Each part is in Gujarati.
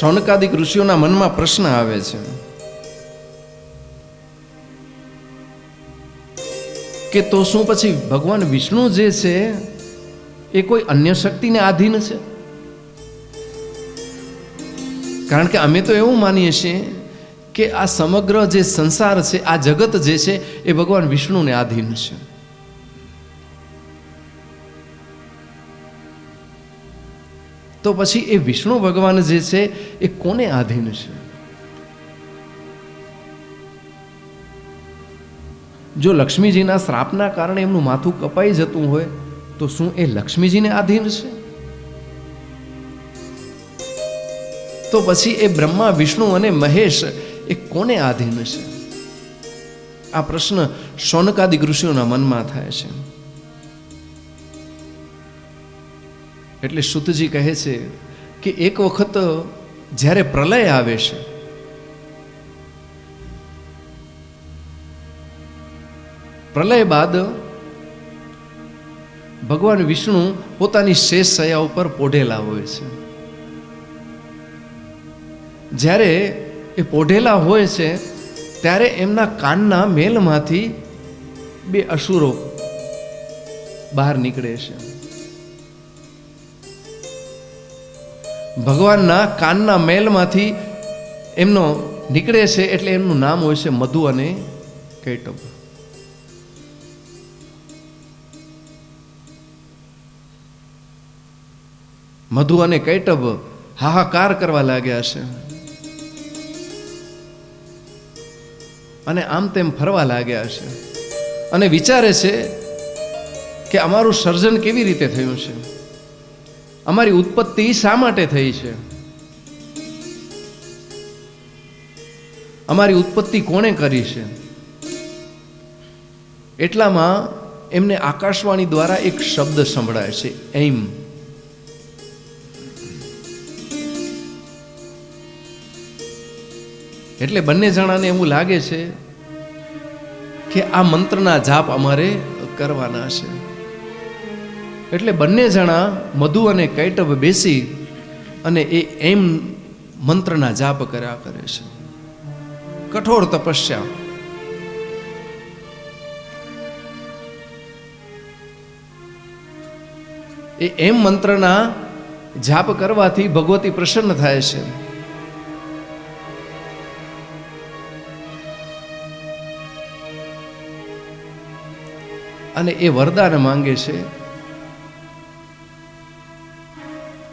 શૌનકાદિક ઋષિઓના મનમાં પ્રશ્ન આવે છે કે તો શું પછી ભગવાન વિષ્ણુ જે છે એ કોઈ અન્ય શક્તિને આધીન છે? કારણ કે અમે તો એવું માનીએ છીએ કે આ સમગ્ર જે સંસાર છે, આ જગત જે છે, એ ભગવાન વિષ્ણુને આધીન છે. તો પછી એ વિષ્ણુ ભગવાન જે છે, એ કોને આધીન છે? જો લક્ષ્મીજીના શ્રાપના કારણે એમનું માથું કપાઈ જતું હોય, તો શું એ લક્ષ્મીજીને આધીન છે? તો પછી એ બ્રહ્મા, વિષ્ણુ અને મહેશ, એ કોને આધીન છે? આ પ્રશ્ન શૌનકાદિક ઋષિઓના મનમાં થાય છે. એટલે શુદ્ધજી કહે છે કે એક વખત જ્યારે પ્રલય આવે છે, પ્રલય બાદ ભગવાન વિષ્ણુ પોતાની શેષ સયા ઉપર પોઢેલા હોય છે. જ્યારે એ પોઢેલા હોય છે, ત્યારે એમના કાનના મેલમાંથી બે અસુરો બહાર નીકળે છે. ભગવાનના કાનના મેલમાંથી એમનો નીકળે છે એટલે એમનું નામ હોય છે મધુ અને કૈટબ. મધુ અને કૈટબ હાહાકાર કરવા લાગ્યા છે. અને આમ તેમ ફરવા લાગ્યા છે. અને વિચારે છે કે અમારું સર્જન કેવી રીતે થયું છે? અમારી ઉત્પત્તિ શા માટે થઈ છે? અમારી ઉત્પત્તિ કોણે કરી છે? એટલામાં એમને આકાશવાણી દ્વારા એક શબ્દ સંભળાય છે, એમ. એટલે બંને જણાને એવું લાગે છે કે આ મંત્રના જાપ અમારે કરવાના છે. એટલે બંને જણા મધુ અને કૈટબ બેસી અને એ એમ મંત્રના જાપ કર્યા કરે છે. કઠોર તપસ્યા. એ એમ મંત્રના જાપ કરવાથી ભગવતી પ્રસન્ન થાય છે. અને એ વરદાન માંગે છે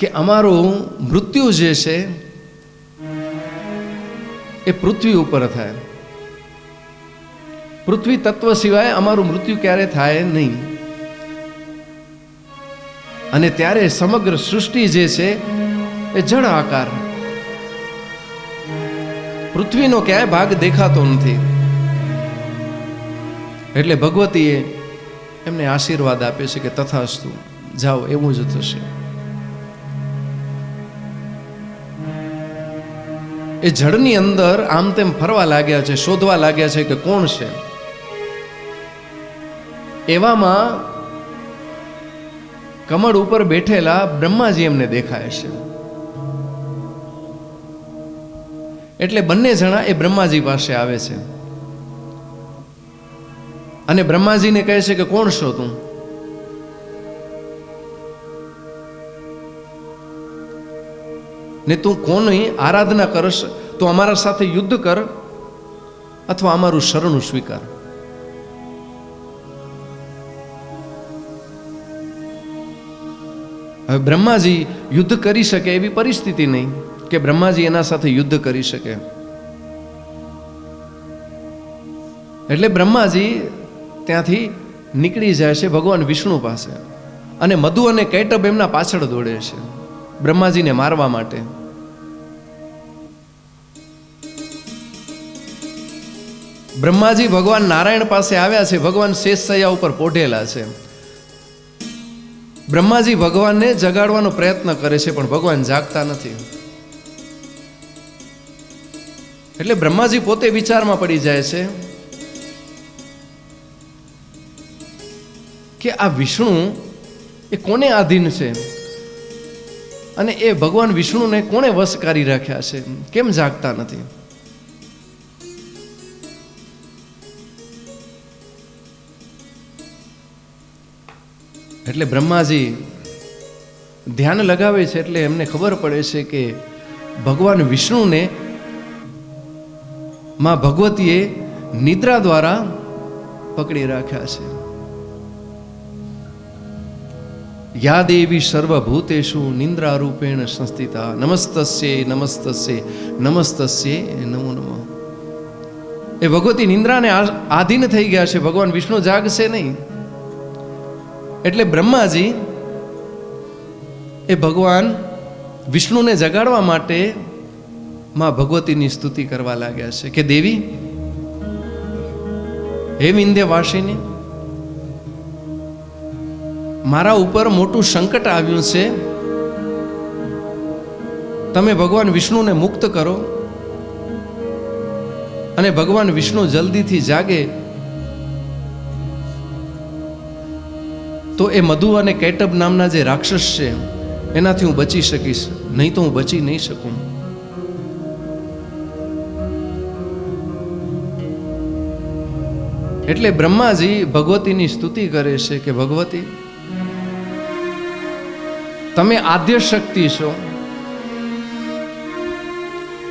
કે અમારું મૃત્યુ જે છે, એ પૃથ્વી ઉપર થાય. પૃથ્વી તત્વ સિવાય અમારું મૃત્યુ ક્યારે થાય નહીં. અને ત્યારે સમગ્ર સૃષ્ટિ જે છે, એ જળ આકાર. પૃથ્વીનો ક્યાંય ભાગ દેખાતો નથી. એટલે ભગવતીએ એમને આશીર્વાદ આપે છે કે તથાસ્તુ, જાઓ, એવું જ થશે. એ જળની અંદર આમ તેમ ફરવા લાગ્યા છે, શોધવા લાગ્યા છે કે કોણ છે. એવામાં કમળ ઉપર બેઠેલા બ્રહ્માજી એમને દેખાય છે. એટલે બંને જણા એ બ્રહ્માજી પાસે આવે છે. અને બ્રહ્માજીને કહે છે કે કોણ છો તું? ને તું કોની આરાધના કરશ, તો અમારા સાથે યુદ્ધ કર અથવા અમારું શરણું સ્વીકાર. હવે બ્રહ્માજી યુદ્ધ કરી શકે એવી પરિસ્થિતિ નહીં કે બ્રહ્માજી એના સાથે યુદ્ધ કરી શકે. એટલે બ્રહ્માજી ત્યાંથી નીકળી જાય છે ભગવાન વિષ્ણુ પાસે અને મધુ અને કૈટબ એમના પાછળ દોડે છે બ્રહ્માજીને મારવા માટે. બ્રહ્માજી ભગવાન નારાયણ પાસે આવ્યા છે, ભગવાન શેષસૈયા ઉપર પોઢેલા છે. બ્રહ્માજી ભગવાનને જગાડવાનો પ્રયત્ન કરે છે, પણ ભગવાન જાગતા નથી. એટલે બ્રહ્માજી પોતે વિચારમાં પડી જાય છે કે આ વિષ્ણુ એ કોને આધીન છે? અને એ ભગવાન વિષ્ણુને કોણે વશ કરી રાખ્યા છે? કેમ જાગતા નથી? એટલે બ્રહ્માજી ધ્યાન લગાવે છે એટલે એમને ખબર પડે છે કે ભગવાન વિષ્ણુને માં ભગવતીએ નિદ્રા દ્વારા પકડી રાખ્યા છે. યા દેવી સર્વભૂતેશુ નિંદ્રા રૂપેણ સંસ્થિતા. નમસ્તસ્ય નમસ્તસ્ય નમસ્તસ્ય, નમો નમઃ. એ ભગવતી નિંદ્રાને આધીન થઈ ગયા છે. ભગવાન વિષ્ણુ જાગશે નહીં. એટલે બ્રહ્માજી એ ભગવાન વિષ્ણુને જગાડવા માટે માં ભગવતીની સ્તુતિ કરવા લાગ્યા છે કે દેવી, હે વિંધ્યવાસીની મારા ઉપર મોટું સંકટ આવ્યું છે. તમે ભગવાન વિષ્ણુને મુક્ત કરો અને ભગવાન વિષ્ણુ જલ્દીથી જાગે તો એ મધુ અને કેટબ નામના જે રાક્ષસ છે, એનાથી હું બચી શકીશ, નહીં તો હું બચી નહીં શકું. એટલે બ્રહ્માજી ભગવતીની સ્તુતિ કરે છે કે, ભગવતી, તમે આદ્ય શક્તિ છો.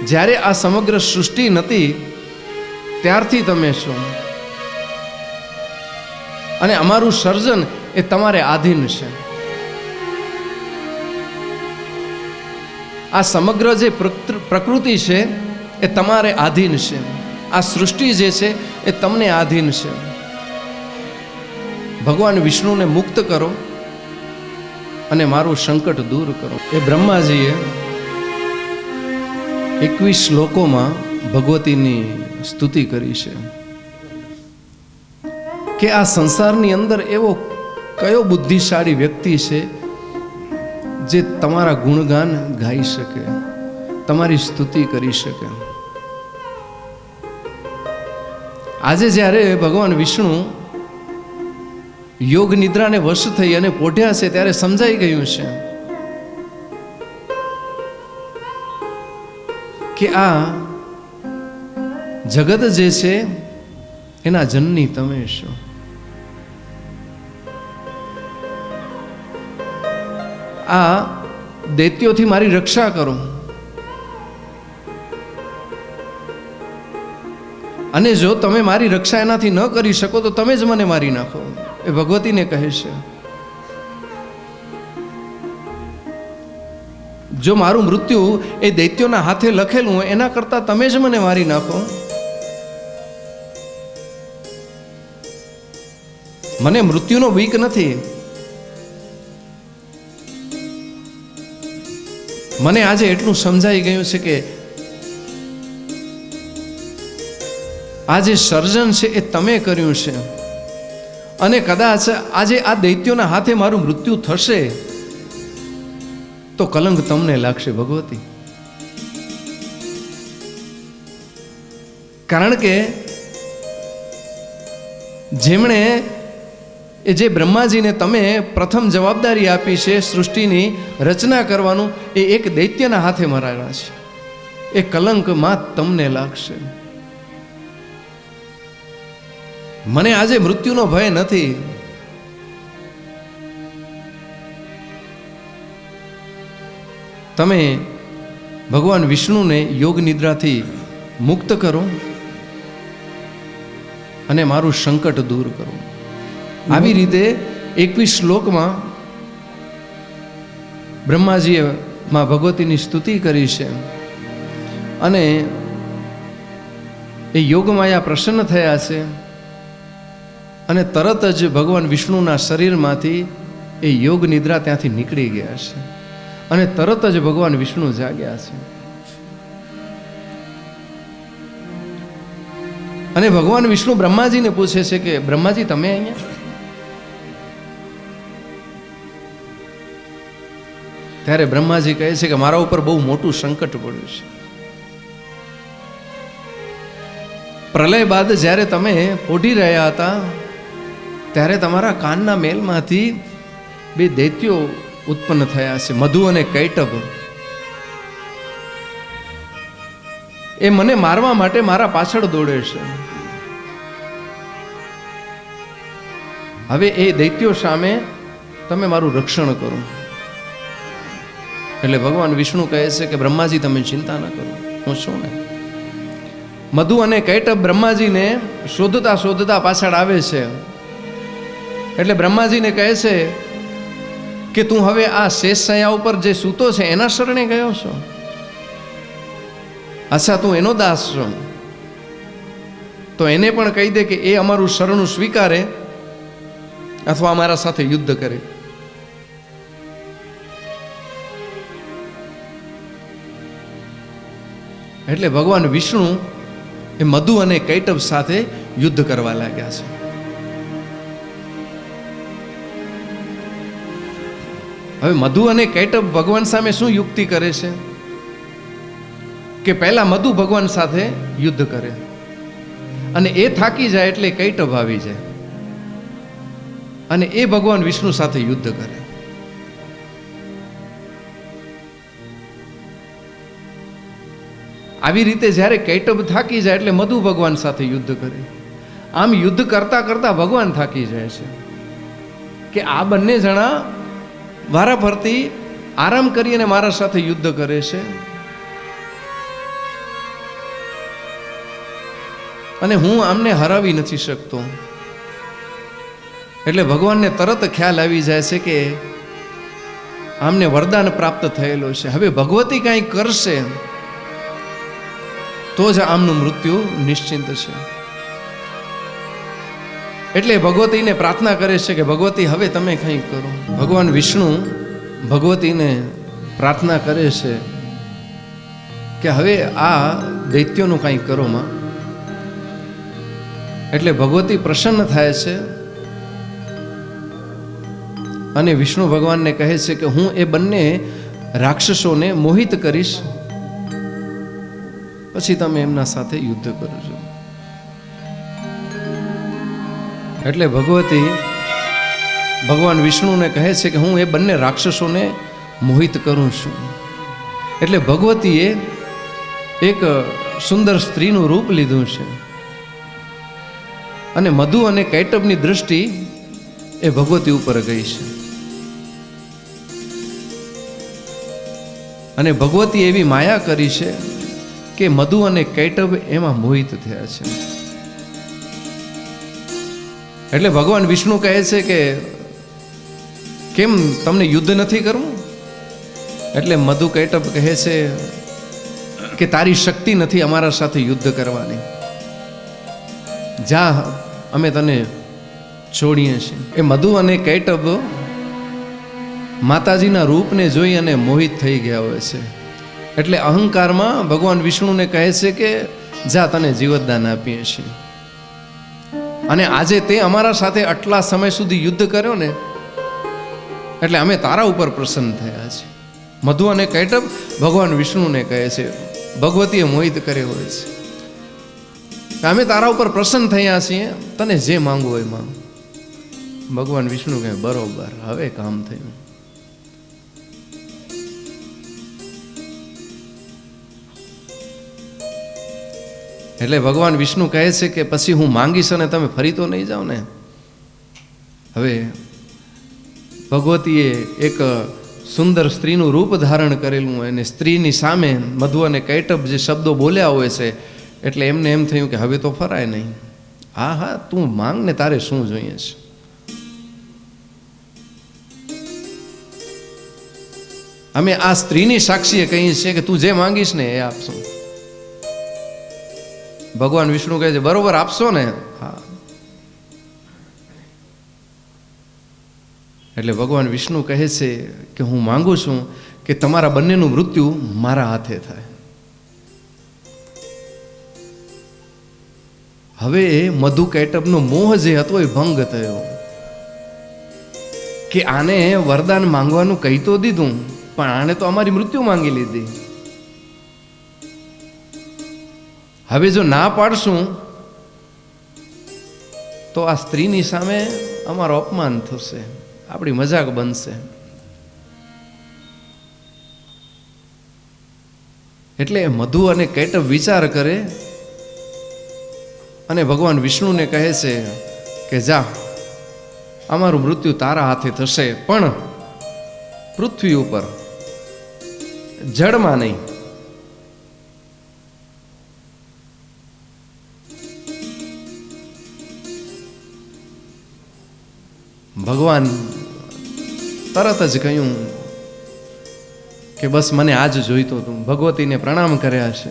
જ્યારે આ સમગ્ર સૃષ્ટિ નથી, ત્યારથી તમે છો. અને અમારું સર્જન એ તમારે આધીન છે. આ સમગ્ર જે પ્રકૃ- પ્રકૃતિ છે, એ તમારે આધીન છે. આ સૃષ્ટિ જે છે, એ તમને આધીન છે. ભગવાન વિષ્ણુને મુક્ત કરો અને મારું સંકટ દૂર કરો. એ બ્રહ્માજીએ એકવીસ શ્લોકોમાં ભગવતીની સ્તુતિ કરી છે. કે આ સંસારની અંદર એવો કયો બુદ્ધિશાળી વ્યક્તિ છે જે તમારા ગુણગાન ગાઈ શકે, તમારી સ્તુતિ કરી શકે? આજે જ્યારે ભગવાન વિષ્ણુ યોગ નિદ્રાને વશ થઈ અને પોઢ્યા છે, ત્યારે સમજાઈ ગયું છે કે આ જગત જે છે, એના જનની તમે છો. આ દૈત્યોથી મારી રક્ષા કરો. અને જો તમે મારી રક્ષા એનાથી ન કરી શકો, તો તમે જ મને મારી નાખો, એ ભગવતીને કહે છે. જો મારું મૃત્યુ એ દૈત્યોના હાથે લખેલું હોય, એના કરતાં તમે જ મને મારી નાખો. મને મૃત્યુનો બીક નથી. મને આજે એટલું સમજાઈ ગયું છે કે આ જે સર્જન છે એ તમે કર્યું છે. અને કદાચ આજે આ દૈત્યોના હાથે મારું મૃત્યુ થશે, તો કલંક તમને લાગશે ભગવતી. કારણ કે જેમણે એ જે બ્રહ્માજીને તમે પ્રથમ જવાબદારી આપી છે સૃષ્ટિની રચના કરવાનું, એ એક દૈત્યના હાથે મરાયેલા છે. એ કલંકમાં તમને લાગશે. મને આજે મૃત્યુનો ભય નથી. તમે ભગવાન વિષ્ણુને યોગ નિદ્રાથી મુક્ત કરો અને મારું સંકટ દૂર કરો. આવી રીતે એકવીસ શ્લોકમાં બ્રહ્માજીએ માં ભગવતીની સ્તુતિ કરી છે. અને એ યોગમાયા પ્રસન્ન થયા છે અને તરત જ ભગવાન વિષ્ણુના શરીરમાંથી એ યોગ નિદ્રા ત્યાંથી નીકળી ગયા છે. અને તરત જ ભગવાન વિષ્ણુ જાગ્યા છે. અને ભગવાન વિષ્ણુ બ્રહ્માજીને પૂછે છે કે, બ્રહ્માજી, તમે અહીંયા? ત્યારે બ્રહ્માજી કહે છે કે મારા ઉપર બહુ મોટું સંકટ પડ્યું છે. પ્રલય બાદ જ્યારે તમે પોઢી રહ્યા હતા, ત્યારે તમારા કાનના મેલમાંથી બે દૈત્યો ઉત્પન્ન થયા છે, મધુ અને કૈટભ. એ મને મારવા માટે મારા પાછળ દોડે છે. હવે એ દૈત્યો સામે તમે મારું રક્ષણ કરો. એટલે ભગવાન વિષ્ણુ કહે છે કે બ્રહ્માજી, તમે ચિંતા ન કરો. હું છું ને? મધુ અને કૈટબ બ્રહ્માજીને શોધતા શોધતા પાછળ આવે છે. એટલે બ્રહ્માજીને કહે છે કે તું હવે આ શેષ સયા ઉપર જે સૂતો છે, એના શરણે ગયો છો? અચ્છા, તું એનો દાસ છો. તો એને પણ કહી દે કે એ અમારું શરણું સ્વીકારે અથવા અમારા સાથે યુદ્ધ કરે. એટલે ભગવાન વિષ્ણુ એ મધુ અને કૈટવ સાથે યુદ્ધ કરવા લાગ્યા છે. હવે મધુ અને કૈટવ ભગવાન સામે શું યુક્તિ કરે છે? કે પહેલા મધુ ભગવાન સાથે યુદ્ધ કરે અને એ થાકી જાય એટલે કૈટવ આવી જાય અને એ ભગવાન વિષ્ણુ સાથે યુદ્ધ કરે. આવી રીતે જ્યારે કૈટબ થાકી જાય એટલે મધુ ભગવાન સાથે યુદ્ધ કરે. આમ યુદ્ધ કરતાં કરતાં ભગવાન થાકી જાય છે. કે આ બંને જણા વારાફરતી આરામ કરીને મારા સાથે યુદ્ધ કરે છે. અને હું આમને હરાવી નથી શકતો. એટલે ભગવાનને તરત ખ્યાલ આવી જાય છે કે આમને વરદાન પ્રાપ્ત થયેલો છે. હવે ભગવતી કાંઈ કરશે તો જ આમનું મૃત્યુ નિશ્ચિંત છે. એટલે ભગવતીને પ્રાર્થના કરે છે કે, ભગવતી, હવે તમે કંઈક કરો. ભગવાન વિષ્ણુ ભગવતીને પ્રાર્થના કરે છે કે, હવે આ દૈત્યોનું કંઈક કરો માં. એટલે ભગવતી પ્રસન્ન થાય છે અને વિષ્ણુ ભગવાનને કહે છે કે, હું એ બંને રાક્ષસોને મોહિત કરીશ પછી તમે એમના સાથે યુદ્ધ કરજો એટલે ભગવતી ભગવાન વિષ્ણુને કહે છે કે હું એ બંને રાક્ષસોને મોહિત કરું છું. એટલે ભગવતીએ એક સુંદર સ્ત્રીનું રૂપ લીધું છે. અને મધુ અને કૈટબની દ્રષ્ટિ એ ભગવતી ઉપર ગઈ છે. અને ભગવતી એવી માયા કરી છે કે મધુ અને કૈટવ એમાં મોહિત થયા છે. એટલે ભગવાન વિષ્ણુ કહે છે કે, કેમ તમને યુદ્ધ નથી કરવું? એટલે મધુ કૈટવ કહે છે કે, તારી શક્તિ નથી અમારા સાથે યુદ્ધ કરવાની. જા, અમે તને છોડીએ છીએ. એ મધુ અને કૈટવ માતાજીના રૂપને જોઈ અને મોહિત થઈ ગયા હોય છે. એટલે અહંકારમાં ભગવાન વિષ્ણુને કહે છે કે, જા તને જીવતદાન આપીએ છીએ. અને આજે તે અમારા સાથે આટલા સમય સુધી યુદ્ધ કર્યો ને, એટલે અમે તારા ઉપર પ્રસન્ન થયા છે. મધુ અને કૈટબ ભગવાન વિષ્ણુને કહે છે, ભગવતીએ મોહિત કર્યો હોય છે. અમે તારા ઉપર પ્રસન્ન થયા છીએ, તને જે માંગવું હોય માંગ. ભગવાન વિષ્ણુ કહે, બરોબર, હવે કામ થયું. એટલે ભગવાન વિષ્ણુ કહે છે કે પછી હું માંગીશ અને તમે ફરી તો નહીં જાઓ ને? હવે ભગવતીએ એક સુંદર સ્ત્રીનું રૂપ ધારણ કરેલું અને સ્ત્રીની સામે મધુ અને કૈટબ જે શબ્દો બોલ્યા હોય છે, એટલે એમને એમ થયું કે હવે તો ફરાય નહીં. હા હા, તું માંગ ને તારે શું જોઈએ છે? અમે આ સ્ત્રીની સાક્ષીએ કહીએ છીએ કે તું જે માંગીશ ને એ આપશું. ભગવાન વિષ્ણુ કહે છે, બરોબર, આપશો ને? હા. એટલે ભગવાન વિષ્ણુ કહે છે કે, હું માંગુ છું કે તમારા બંનેનું મૃત્યુ મારા હાથે થાય. હવે મધુ કેટબનો મોહ જે હતો એ ભંગ થયો. કે આને વરદાન માંગવાનું કહી તો દીધું, પણ આણે તો અમારી મૃત્યુ માંગી લીધી. હવે જો ના પાડશું, તો આ સ્ત્રીની સામે અમારો અપમાન થશે. આપણી મજાક બનશે. એટલે મધુ અને કૈટવ વિચાર કરે અને ભગવાન વિષ્ણુને કહે છે કે જા, અમારું મૃત્યુ તારા હાથે થશે, પણ પૃથ્વી ઉપર જળમાં નહીં. ભગવાન તરત જ કહ્યું કે બસ મને આજ જોઈતો હતું ભગવતીને પ્રણામ કર્યા છે.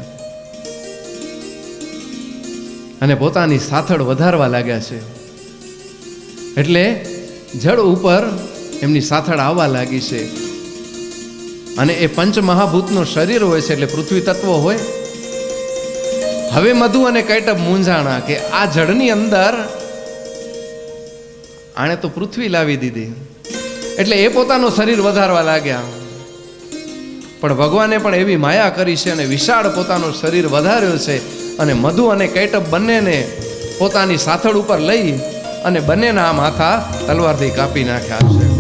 અને પોતાની સાથળ વધારવા લાગ્યા છે. એટલે જળ ઉપર એમની સાથળ આવવા લાગી છે. અને એ પંચ મહાભૂતનું શરીર હોય છે એટલે પૃથ્વી તત્વ હોય. હવે મધુ અને કૈટબ મૂંઝાણા કે આ જળની અંદર આણે તો પૃથ્વી લાવી દીધી. એટલે એ પોતાનું શરીર વધારવા લાગ્યા. પણ ભગવાને પણ એવી માયા કરી છે અને વિશાળ પોતાનું શરીર વધાર્યું છે અને મધુ અને કૈટબ બંનેને પોતાની સાથળ ઉપર લઈ અને બંનેના માથા તલવારથી કાપી નાખ્યા છે.